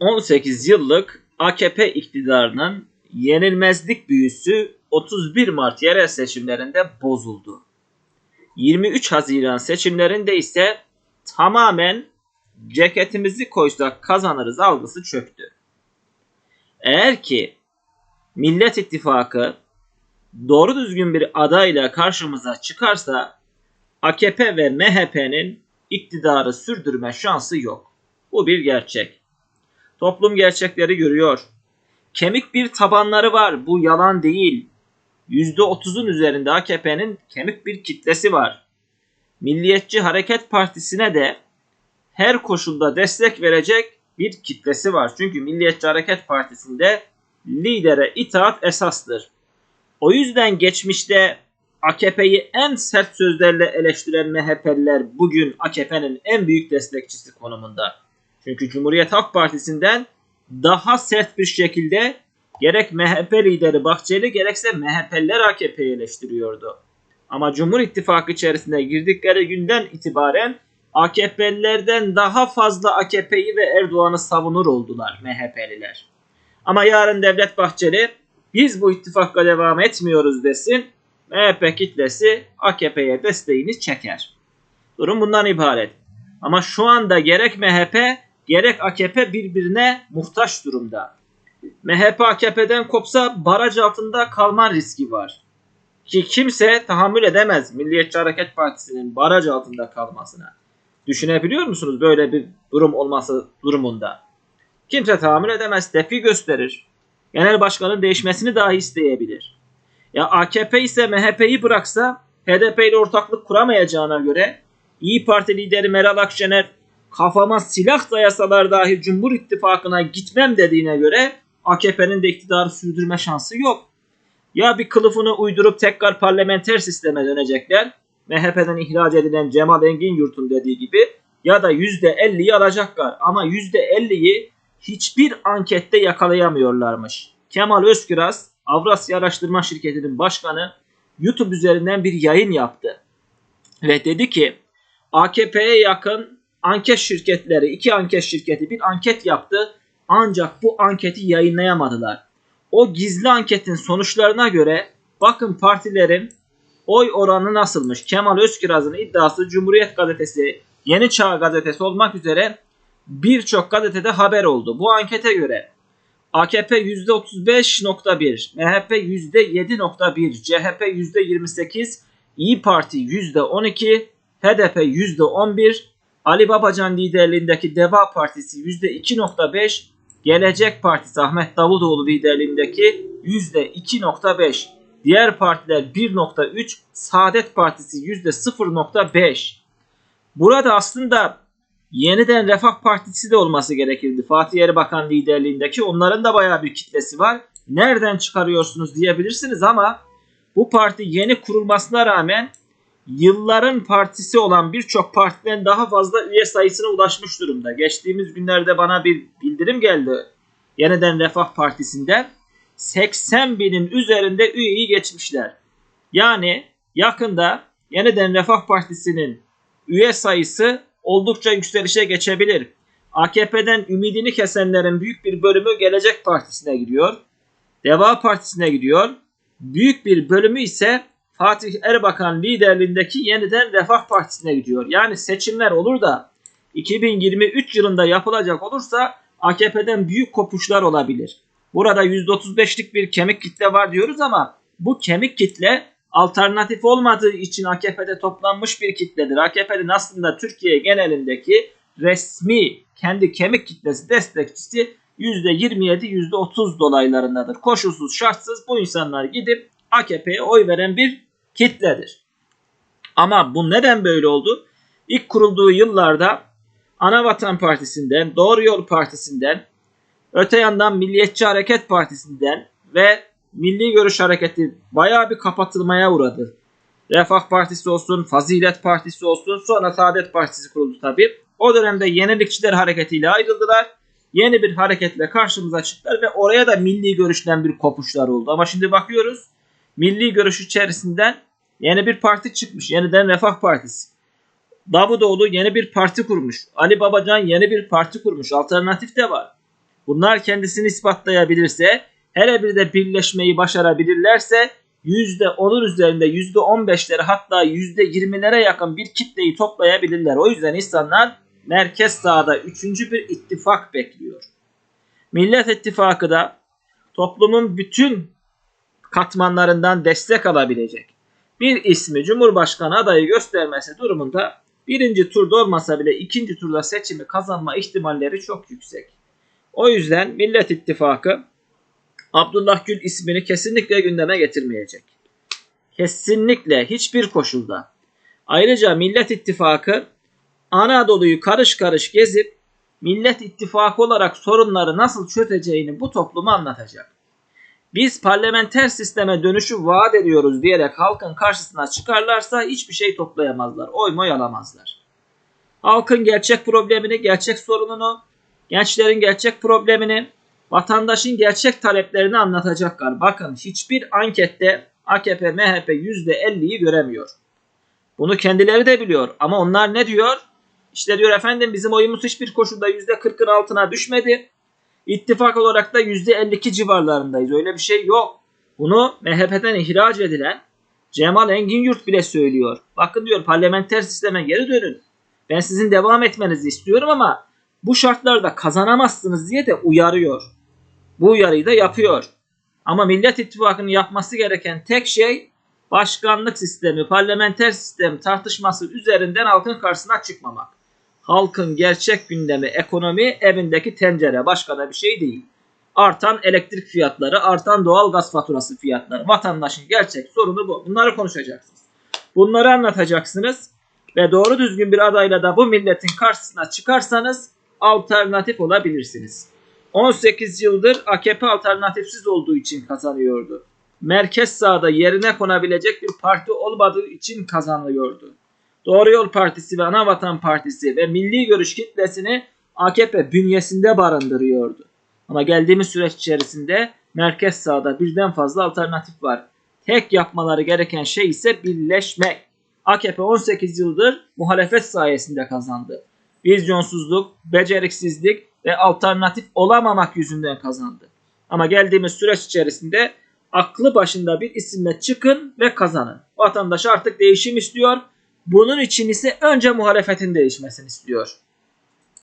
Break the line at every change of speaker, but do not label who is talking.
18 yıllık AKP iktidarının yenilmezlik büyüsü 31 Mart yerel seçimlerinde bozuldu. 23 Haziran seçimlerinde ise tamamen ceketimizi koysak kazanırız algısı çöktü. Eğer ki Millet İttifakı doğru düzgün bir adayla karşımıza çıkarsa AKP ve MHP'nin iktidarı sürdürme şansı yok. Bu bir gerçek. Toplum gerçekleri görüyor. Kemik bir tabanları var. Bu yalan değil. %30'un üzerinde AKP'nin kemik bir kitlesi var. Milliyetçi Hareket Partisi'ne de her koşulda destek verecek bir kitlesi var. Çünkü Milliyetçi Hareket Partisi'nde lidere itaat esastır. O yüzden geçmişte AKP'yi en sert sözlerle eleştiren MHP'liler bugün AKP'nin en büyük destekçisi konumunda. Çünkü Cumhuriyet Halk Partisi'nden daha sert bir şekilde gerek MHP lideri Bahçeli gerekse MHP'liler AKP'yi eleştiriyordu. Ama Cumhur İttifakı içerisinde girdikleri günden itibaren AKP'lilerden daha fazla AKP'yi ve Erdoğan'ı savunur oldular MHP'liler. Ama yarın Devlet Bahçeli biz bu ittifakla devam etmiyoruz desin. MHP kitlesi AKP'ye desteğini çeker. Durum bundan ibaret. Ama şu anda gerek MHP gerek AKP birbirine muhtaç durumda. MHP AKP'den kopsa baraj altında kalma riski var. Ki kimse tahammül edemez Milliyetçi Hareket Partisi'nin baraj altında kalmasına. Düşünebiliyor musunuz böyle bir durum olması durumunda? Kimse tahammül edemez, tepki gösterir. Genel başkanın değişmesini dahi isteyebilir. Ya AKP ise MHP'yi bıraksa HDP ile ortaklık kuramayacağına göre İyi Parti lideri Meral Akşener kafama silah dayasalar dahi Cumhur İttifakı'na gitmem dediğine göre AKP'nin de iktidarı sürdürme şansı yok. Ya bir kılıfını uydurup tekrar parlamenter sisteme dönecekler. MHP'den ihraç edilen Cemal Engin Yurt'un dediği gibi ya da %50'yi alacaklar. Ama %50'yi hiçbir ankette yakalayamıyorlarmış. Kemal Özküraz, Avrasya Araştırma Şirketi'nin başkanı YouTube üzerinden bir yayın yaptı. Ve dedi ki AKP'ye yakın anket şirketleri, iki anket şirketi bir anket yaptı. Ancak bu anketi yayınlayamadılar. O gizli anketin sonuçlarına göre bakın partilerin oy oranı nasılmış? Kemal Özkiraz'ın iddiası Cumhuriyet Gazetesi, Yeni Çağ Gazetesi olmak üzere birçok gazetede haber oldu. Bu ankete göre AKP %35.1, MHP %7.1, CHP %28, İyi Parti %12, HDP %11, Ali Babacan liderliğindeki Deva Partisi %2.5, Gelecek Partisi Ahmet Davutoğlu liderliğindeki %2.5, diğer partiler 1.3, Saadet Partisi %0.5. Burada aslında yeniden Refah Partisi de olması gerekirdi. Fatih Erbakan liderliğindeki onların da bayağı bir kitlesi var. Nereden çıkarıyorsunuz diyebilirsiniz ama bu parti yeni kurulmasına rağmen yılların partisi olan birçok partiden daha fazla üye sayısına ulaşmış durumda. Geçtiğimiz günlerde bana bir bildirim geldi. Yeniden Refah Partisi'nden 80 binin üzerinde üyeyi geçmişler. Yani yakında Yeniden Refah Partisi'nin üye sayısı oldukça yükselişe geçebilir. AKP'den ümidini kesenlerin büyük bir bölümü Gelecek Partisi'ne gidiyor. Deva Partisi'ne gidiyor. Büyük bir bölümü ise Fatih Erbakan liderliğindeki yeniden Refah Partisi'ne gidiyor. Yani seçimler olur da 2023 yılında yapılacak olursa AKP'den büyük kopuşlar olabilir. Burada %35'lik bir kemik kitle var diyoruz ama bu kemik kitle alternatif olmadığı için AKP'de toplanmış bir kitledir. AKP'nin aslında Türkiye genelindeki resmi kendi kemik kitlesi destekçisi %27 %30 dolaylarındadır. Koşulsuz şartsız bu insanlar gidip AKP'ye oy veren bir kitledir. Ama bu neden böyle oldu? İlk kurulduğu yıllarda Anavatan Partisi'nden, Doğru Yol Partisi'nden, öte yandan Milliyetçi Hareket Partisi'nden ve Milli Görüş Hareketi bayağı bir kapatılmaya uğradı. Refah Partisi olsun, Fazilet Partisi olsun, sonra Saadet Partisi kuruldu tabi. O dönemde Yenilikçiler Hareketi'yle ayrıldılar. Yeni bir hareketle karşımıza çıktılar ve oraya da milli görüşten bir kopuşlar oldu. Ama şimdi bakıyoruz milli görüş içerisinden yeni bir parti çıkmış. Yeniden Refah Partisi. Davutoğlu yeni bir parti kurmuş. Ali Babacan yeni bir parti kurmuş. Alternatif de var. Bunlar kendisini ispatlayabilirse, hele bir de birleşmeyi başarabilirlerse %10'un üzerinde %15'leri hatta %20'lere yakın bir kitleyi toplayabilirler. O yüzden insanlar merkez sağda üçüncü bir ittifak bekliyor. Millet İttifakı da toplumun bütün katmanlarından destek alabilecek bir ismi Cumhurbaşkanı adayı göstermesi durumunda birinci turda olmasa bile ikinci turda seçimi kazanma ihtimalleri çok yüksek. O yüzden Millet İttifakı Abdullah Gül ismini kesinlikle gündeme getirmeyecek. Kesinlikle hiçbir koşulda. Ayrıca Millet İttifakı Anadolu'yu karış karış gezip Millet İttifakı olarak sorunları nasıl çözeceğini bu topluma anlatacak. Biz parlamenter sisteme dönüşü vaat ediyoruz diyerek halkın karşısına çıkarlarsa hiçbir şey toplayamazlar. Oy moy alamazlar. Halkın gerçek problemini, gerçek sorununu, gençlerin gerçek problemini, vatandaşın gerçek taleplerini anlatacaklar. Bakın hiçbir ankette AKP, MHP %50'yi göremiyor. Bunu kendileri de biliyor ama onlar ne diyor? İşte diyor efendim bizim oyumuz hiçbir koşulda %40'ın altına düşmedi. İttifak olarak da %52 civarlarındayız. Öyle bir şey yok. Bunu MHP'den ihraç edilen Cemal Engin Yurt bile söylüyor. Bakın diyor parlamenter sisteme geri dönün. Ben sizin devam etmenizi istiyorum ama bu şartlarda kazanamazsınız diye de uyarıyor. Bu uyarıyı da yapıyor. Ama Millet İttifakı'nın yapması gereken tek şey başkanlık sistemi, parlamenter sistem tartışması üzerinden halkın karşısına çıkmamak. Halkın gerçek gündemi ekonomi, evindeki tencere başka da bir şey değil. Artan elektrik fiyatları, artan doğal gaz faturası fiyatları. Vatandaşın gerçek sorunu bu. Bunları konuşacaksınız. Bunları anlatacaksınız ve doğru düzgün bir adayla da bu milletin karşısına çıkarsanız alternatif olabilirsiniz. 18 yıldır AKP alternatifsiz olduğu için kazanıyordu. Merkez sağda yerine konabilecek bir parti olmadığı için kazanıyordu. Doğru Yol Partisi ve Anavatan Partisi ve Milli Görüş kitlesini AKP bünyesinde barındırıyordu. Ama geldiğimiz süreç içerisinde merkez sağda birden fazla alternatif var. Tek yapmaları gereken şey ise birleşmek. AKP 18 yıldır muhalefet sayesinde kazandı. Vizyonsuzluk, beceriksizlik ve alternatif olamamak yüzünden kazandı. Ama geldiğimiz süreç içerisinde aklı başında bir isimle çıkın ve kazanın. Vatandaş artık değişim istiyor. Bunun için ise önce muhalefetin değişmesini istiyor.